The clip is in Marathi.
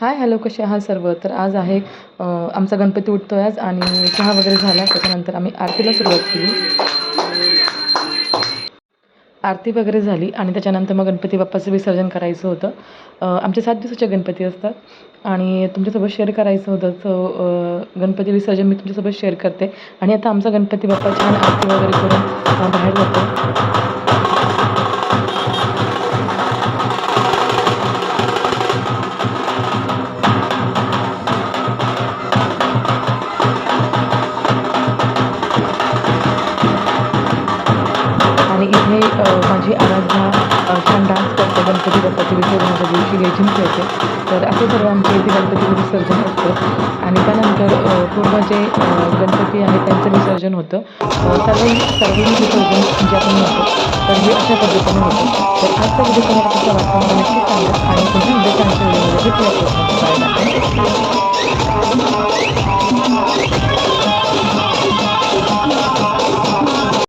हाय हॅलो कसे आहात सर्व? तर आज आहे आमचा गणपती उठतो आहे आज आणि चहा वगैरे झाला त्याच्यानंतर आम्ही आरतीला सुरुवात केली. आरती वगैरे झाली आणि त्याच्यानंतर मग गणपती बाप्पाचं विसर्जन करायचं होतं. आमचे सात दिवसाचे गणपती असतात आणि तुमच्यासोबत शेअर करायचं होतं सो गणपती विसर्जन मी तुमच्यासोबत शेअर करते. आणि आता आमचा गणपती बाप्पा छान आरती वगैरे करून बाहेर माझी आराधना छान डान्स करते गणपती बाप्पाच्या विसर्जनाच्या दिवशी लेझिम खेळते तर असे सर्व आमच्या इथे गणपतीचं विसर्जन असतं. आणि त्यानंतर पूर्ण जे गणपती आहे त्यांचं विसर्जन होतं. अ, सर्व सार्वजनिक विसर्जन जे आपण म्हणतो तर हे अशा पद्धतीने होतं. तर आजचा व्हिडिओ तुम्हाला कसा वाटला नक्की सांगा आणि तुम्ही उद्याच्या आमच्या व्हिडिओमध्ये भेटूया